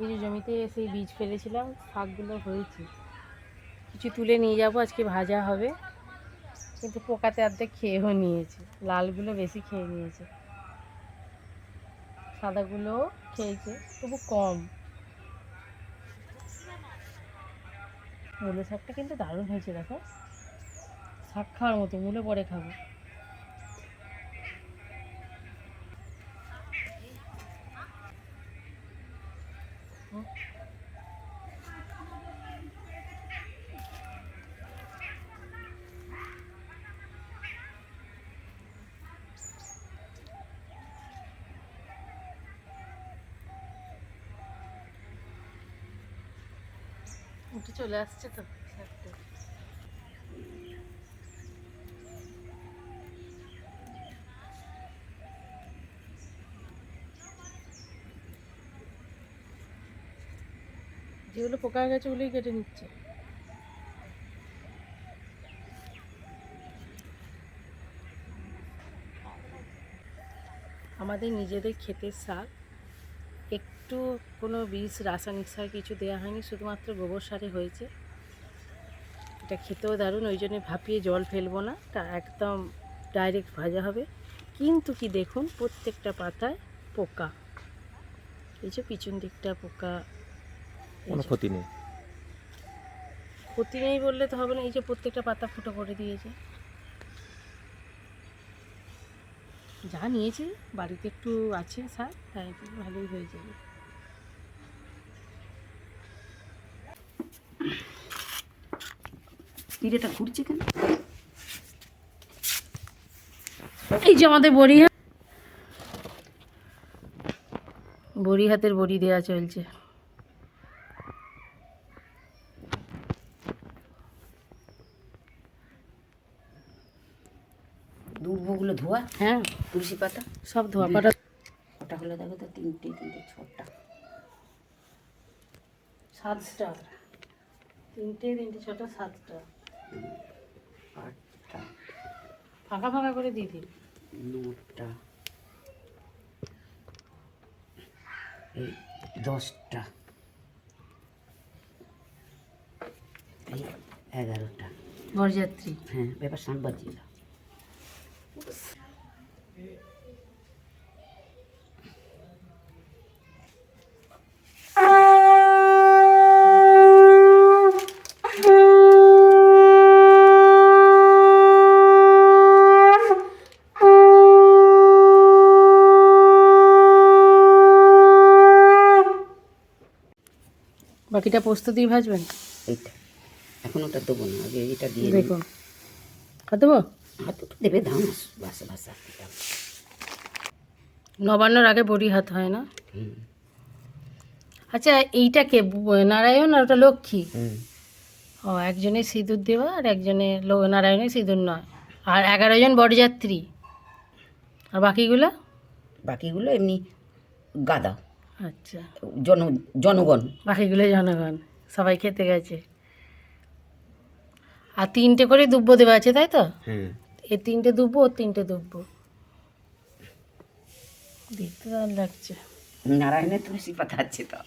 এই যে জমিতে সেই বীজ ফেলেছিলাম, শাকগুলো হয়েছে। কিছু তুলে নিয়ে যাব, আজকে ভাজা হবে। কিন্তু পোকাতে অর্ধেক খেয়েও নিয়েছে। লালগুলো বেশি খেয়ে নিয়েছে। সাদাগুলোও খেয়েছে, তবু কম। মূলো শাকটা কিন্তু দারুণ হয়েছে, দেখো। শাক খাওয়ার মতো, মূলো পরে খাব। উঠে চলে আসছে তো যেগুলো পোকা গেছে ওগুলোই কেটে নিচ্ছে। আমাদের নিজেদের ক্ষেতের শাক একটু কোনো বীজ রাসায়নিক সার কিছু দেওয়া হয়নি শুধুমাত্র গোবর সারে হয়েছে। এটা খেতেও দারুণ ওই জন্য ভাপিয়ে জল ফেলব না তা একদম ডাইরেক্ট ভাজা হবে। কিন্তু কি দেখুন প্রত্যেকটা পাতায় পোকা। এই যে পিছন দিকটা পোকা কোনো ক্ষতি নেই। ক্ষতি নেই বললে তো হবে না এই যে প্রত্যেকটা পাতা ফুটো করে দিয়েছে। যা নিয়েছে বাড়িতে একটু আছে সার তাই ভালোই হয়ে যাবে। পিঠেটা ঘুরছে কেন? এই যে আমাদের বড়ি হাত বড়ি দেওয়া চলছে। দুর্বগুলো ধোয়া? হ্যাঁ। তুলসী পাতা? সব ধোয়া কটা ওটা হলো দেখো তো তিনটে তিনটে ছটা। সাতটা। তিনটে তিনটে ছটা সাতটা। আটটা। ফাঁকা ফাঁকা করে দিয়ে দিন। নটা। এই দশটা। এই এগারোটা। বরযাত্রী। হ্যাঁ ব্যাপার সাত বাকিটা পোস্ত দিয়ে ভাজবেন? এইটা। এখন ওটা দেবো না আগে এটা দিয়ে। দেখুন। আর দেবো? হাত দেবে না বাসা বাসা নবান্নর আগে বড়ি হাত হয় না? আচ্ছা এইটা কে নারায়ণ আর ওটা লক্ষ্মী? ও একজনের সিঁদুর দেওয়া আর একজনে নারায়ণের সিঁদুর নয়। আর এগারো জন বরযাত্রী। আর বাকিগুলো? বাকিগুলো এমনি গাদা। আচ্ছা। জন জনগণ। বাকিগুলো জনগণ সবাই খেতে গেছে। আর তিনটে করে দুব্বো দেওয়া আছে তাই তো? হ্যাঁ। এ তিনটে দুব্বো ওর তিনটে দুব্বো। দেখতে দারুণ লাগছে। নারায়ণের তুলসী পাতা আছে তো।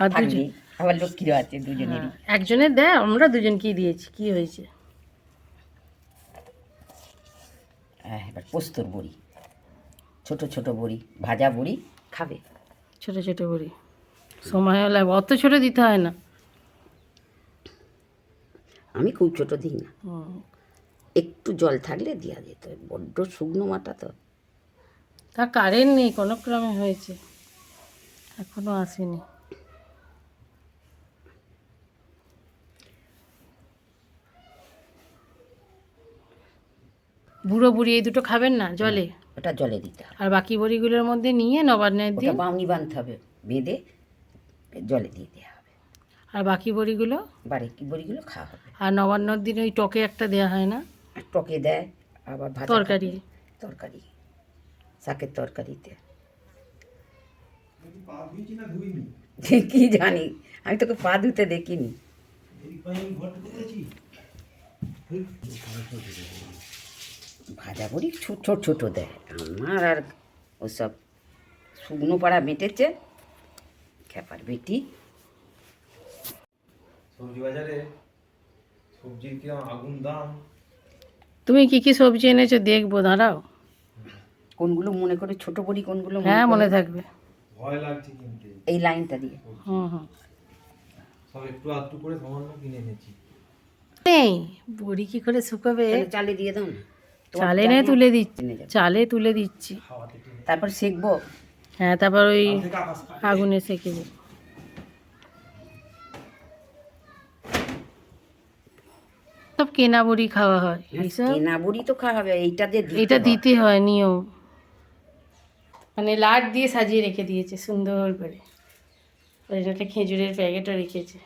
আর দুজন আবার লক্ষ্মীরও আছে দুজনেরই। হ্যাঁ, একজনের দেয় আমরা দুজন কি দিয়েছি কি হয়েছে? হ্যাঁ এবার পোস্তর বড়ি। ছোট ছোট বড়ি ভাজা বড়ি খাবে। ছোট ছোট বড়ি সময় হলে অত ছোট দিতে হয় না। আমি খুব ছোট দিই না। একটু জল থাকলে দেওয়া যেত। বড্ড শুকনো মাটা তো। তা কারেন্ট নেই কোনো ক্রমে হয়েছে। এখনও আসেনি। বুড়ো বুড়ি এই দুটো খাবেন না জলে? ওটা জলে দিতে হবে। আর বাকি বড়িগুলোর মধ্যে নিয়ে নবান্নের দিন বাউনি বাঁধতে হবে বেঁধে জলে দিয়ে দেওয়া হবে। আর বাকি বড়িগুলো? বাড়ি কি বড়িগুলো খাওয়া হবে। আর নবান্নর দিন ওই টকে একটা দেওয়া হয় না? আর টকে দেয় আবার ভাত তরকারি। তরকারি শাকের তরকারিতে। কি জানি আমি তোকে পা ধুতে দেখিনি। ভাজা করি ছোট ছোট ছোট দেয়। আমার আর ওসব শুকনো পাড়া মেটেছে খেপার বেটি। সবজি বাজারে সবজির কিরম আগুন দাম? তুমি কি কি সবজি এনেছো দেখব দাঁড়াও। কোনগুলো মনে করে ছোট বড়ি কোনগুলো হ্যাঁ মনে থাকবে। ভয় লাগছে কিনতে। এই লাইনটা দিয়ে। হুম হুম। সব একটু আধটু করে সামান্য কিনে এনেছি। নেই বড়ি কি করে শুকাবে? চালে দিয়ে দাও না। চালে নে নেই? তুলে দিচ্ছি। চালে তুলে দিচ্ছি। তারপর শিখব? হ্যাঁ তারপর ওই। আগুনে সেঁকে সব কেনা বড়ি খাওয়া হয়। কেনা বড়ি তো খাওয়া হবে এইটা দিতে এটা দিতে হয় নিয়ম। মানে লাট দিয়ে সাজিয়ে রেখে দিয়েছে সুন্দর করে। একটা খেজুরের প্যাকেটও রেখেছে।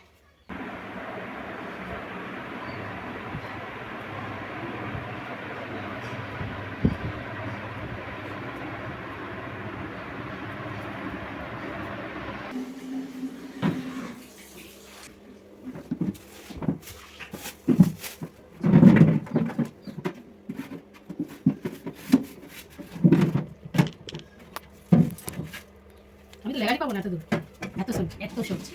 এত দূর এত সবজি এত সবজি।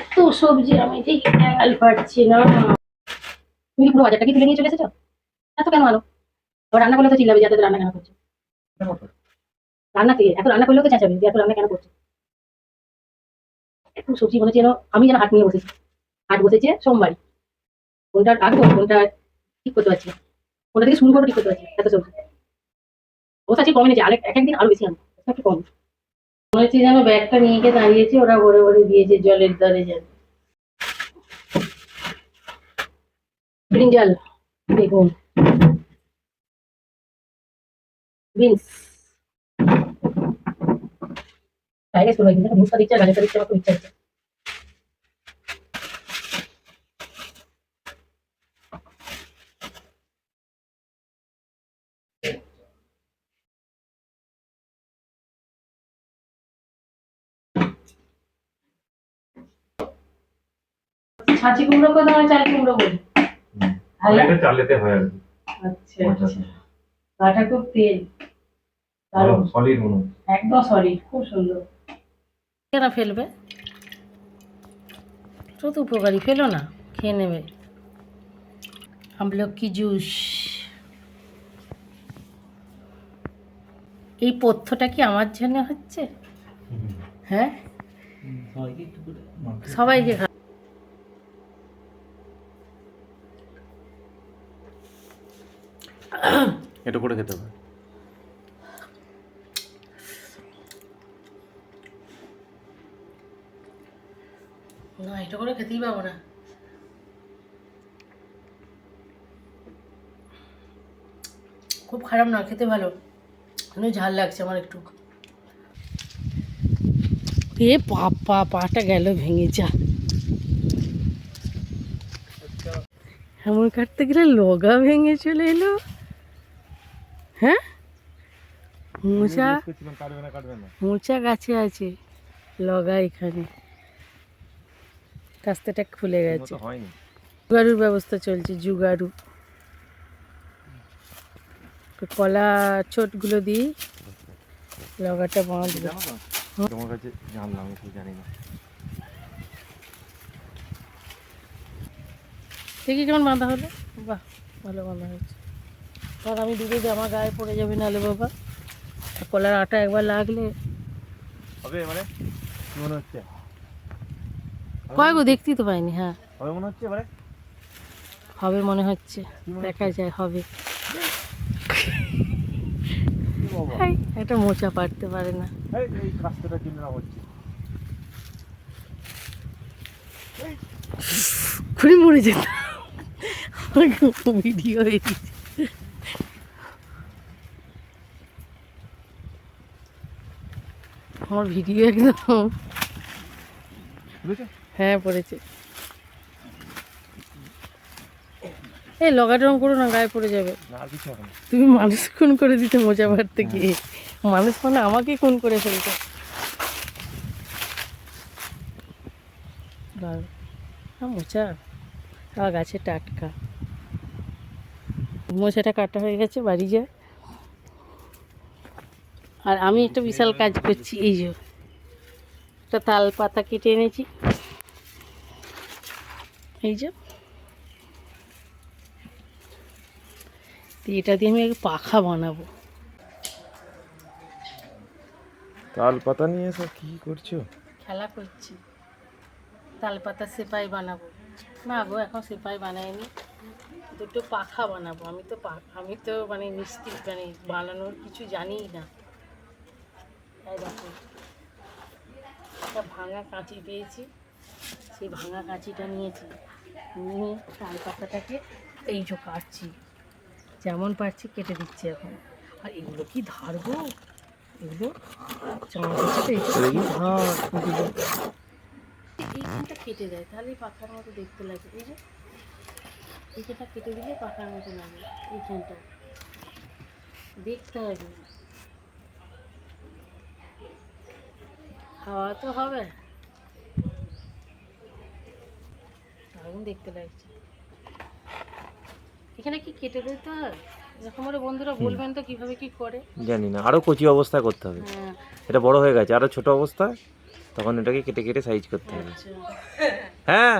এত সবজি, আমি ঠিক খেয়াল পাচ্ছি না। তুমি পুরো বাজারটা কি তুলে নিয়ে চলে এসেছ? এত কেন আবার রান্না করলে তো চিল্লাবে যে এত রান্না কেন করছ? রান্না থেকে এত রান্না করলেও তো চেঁচাবে এত রান্না কেন করছ? এত সবজি মনে হচ্ছে আমি যেন হাট নিয়ে বসেছি। হাট বসেছে সোমবার। কোনটা রাখব কোনটা ঠিক করতে পারছি। কোনটা থেকে শুরু করব ঠিক করতে পারছি এত সবজি। অবস্থা আছে কমে নিয়েছে আরেক এক একদিন আরও বেশি আনব। কম মনে হচ্ছে যেন ব্যাগটা নিয়ে গিয়ে দাঁড়িয়েছে, ওরা ভরে ভরে দিয়েছে জলের দরে যেন। ব্রিঞ্জাল বেগুন বিনস। ফ্রাইড সবাই কিন্তু মুসা দিচ্ছে গাজরটা দিচ্ছে ইচ্ছা হচ্ছে ছাঁচি কুমড়ো কথা হয় চাল কুমড়ো বলি? চালেতে হয় আর আচ্ছা। আচ্ছা গাটা খুব তেল। সলিড মনে একদম সরি খুব সুন্দর। কেন ফেলবে? তো তো উপকারী ফেলো না খেয়ে নেবে। আমলক জুস এই পথ্যটা কি আমার জন্য হচ্ছে? হ্যাঁ? সবাইকে একটু করে মাখে। সবাইকে খা এটা করে খেতে হবে। না এটা করে খেতেই পাবো না। খুব খারাপ না খেতে ভালো। কিন্তু ঝাল লাগছে আমার একটু। এ পাপা পাটা গেল ভেঙে যা। এমন কাটতে গেলে লগা ভেঙে চলে এলো। হ্যাঁ? মোচা মোচা গাছে আছে। লগা এখানে। কাস্তেটা খুলে গেছে। জুগারুর ব্যবস্থা চলছে জুগারু। কলা ছোটগুলো দিই লগাটা বাঁধবো তোমার কাছে জানলাম আমি জানি না। দেখি কেমন বাঁধা হলো। বাহ ভালো বাঁধা হয়েছে। কারণ আমি ডুবে আমার গায়ে পড়ে যাবে নালে বাবা। কলার আটা একবার লাগলে। হবে মানে? মনে হচ্ছে? কয় গো দেখতেই তো পাইনি হ্যাঁ। হবে মনে হচ্ছে এবারে হবে মনে হচ্ছে দেখা যায় হবে। একটা মোচা পারতে পারে না। এই এই কাজটা কিনে না হচ্ছে খুঁড়ি মরে যেত। ভিডিও হয়েছে আমার ভিডিও একদম। হ্যাঁ পড়েছে। এই লগাটা রং করো না গায়ে পড়ে যাবে। তুমি মানুষ খুন করে দিতে মোজা মারতে গিয়ে। মানুষ মানে আমাকে খুন করে ফেলতো। হ্যাঁ মোচা। আর গাছে টাটকা। মোচাটা কাটা হয়ে গেছে বাড়ি যায় আর আমি একটা বিশাল কাজ করছি এই যে। একটা তাল পাতা কেটে এনেছি। এই যে। এটা দিয়ে আমি পাখা বানাবো। তাল পাতা নিয়ে সব কি করছ? খেলা করছি। তাল পাতা সেপাই বানাবো। না গো এখন সেপাই বানাইনি। দুটো পাখা বানাবো। আমি তো পা- আমি তো মানে মিষ্টি মানে বানানোর কিছু জানিই না। একটা ভাঙা কাঁচি পেয়েছি। সেই ভাঙা কাঁচিটা নিয়েছি। নিয়ে তাল পাতাটাকে এই যে কাটছি। যেমন পারছি কেটে দিচ্ছি এখন। আর এগুলো কি ধারবো এগুলো এইখানটা কেটে দেয়। তাহলে পাখার মতো দেখতে লাগে। এই যে এইখানটা কেটে দিলে পাখার মতো লাগে। এইখানটা। দেখতে হবে। খাওয়া তো হবে। দারুণ দেখতে লাগছে। এখানে কি কেটে দিতে হয়? এরকম আরও বন্ধুরা বলবেন তো কীভাবে কি করে? জানি না আরও কচি অবস্থা করতে হবে। হ্যাঁ। এটা বড় হয়ে গেছে আরও ছোট অবস্থা তখন এটাকে কেটে কেটে সাইজ করতে হবে। আচ্ছা। হ্যাঁ।